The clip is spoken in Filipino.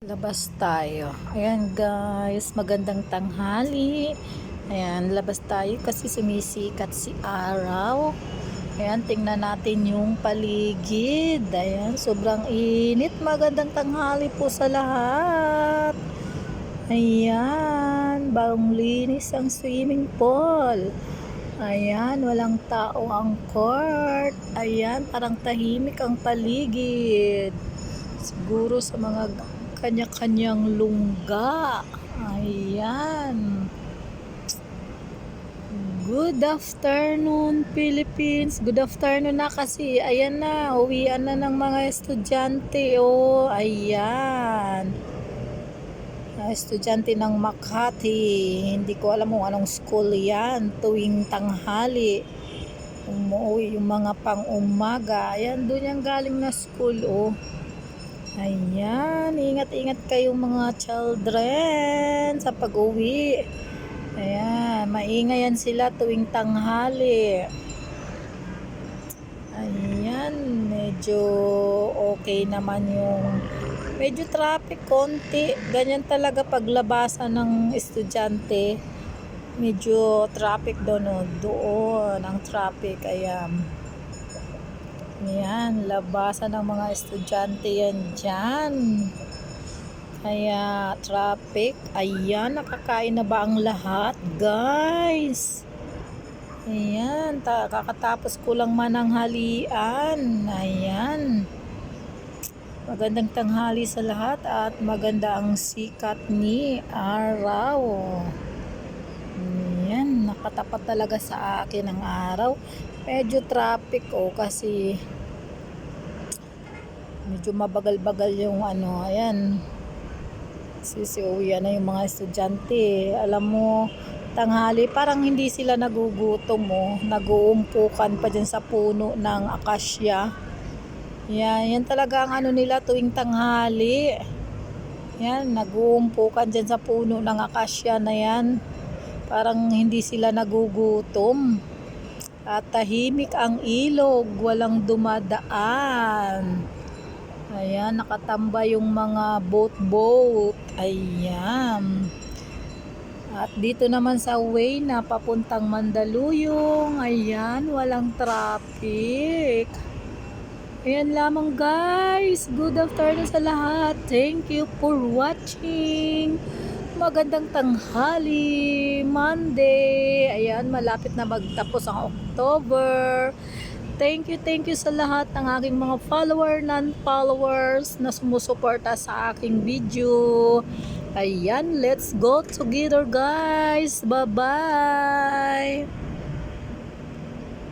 Labas tayo. Ayan guys, magandang tanghali. Ayan, labas tayo kasi sumisikat si araw. Ayan, tingnan natin yung paligid. Ayan, sobrang init. Magandang tanghali po sa lahat. Ayan, bagong linis ang swimming pool. Ayan, walang tao ang court. Ayan, parang tahimik ang paligid. Siguro sa mga kanya-kanyang lungga. Ayan. Good afternoon, Philippines. Good afternoon na kasi. Ayan na, uwian na ng mga estudyante. Oh, ayan. Mga estudyante ng Makati. Hindi ko alam kung anong school yan. Tuwing tanghali. Umuwi yung mga pang-umaga. Ayan, doon yung galing na school, oh. Ayan, ingat-ingat kayong mga children sa pag-uwi. Ayan, maingayan sila tuwing tanghali. Ayan, medyo okay naman yung medyo traffic konti. Ganyan talaga paglabasan ng estudyante. Medyo traffic doon, oh. doon ang traffic. Ayan. Ayan, labasan ng mga estudyante yan dyan. Kaya, traffic. Ayan, nakakain na ba ang lahat, guys? Ayan, ta kakatapos ko lang man. Ayan. Magandang tanghali sa lahat at maganda ang sikat ni araw. Ayan, nakatapat talaga sa akin ang araw. Medyo traffic oh kasi medyo mabagal-bagal yung ano, ayan. Sisiuwi na yung mga estudyante. Alam mo, tanghali, parang hindi sila nagugutom mo. Naguumpukan pa dyan sa puno ng akasya. Yan, yan talaga ang ano nila tuwing tanghali. Yan, naguumpukan dyan sa puno ng akasya na yan. Parang hindi sila nagugutom. At tahimik ang ilog, walang dumadaan. Ayan, nakatamba yung mga boat-boat. Ayan. At dito naman sa way na papuntang Mandaluyong, ayan, walang traffic. Ayan lamang guys. Good afternoon sa lahat. Thank you for watching. Magandang tanghali, Monday. Ayan, malapit na magtapos ang October. Thank you, thank you sa lahat ng aking mga follower, non-followers na sumusuporta sa aking video. Ayan, let's go together guys. Bye-bye!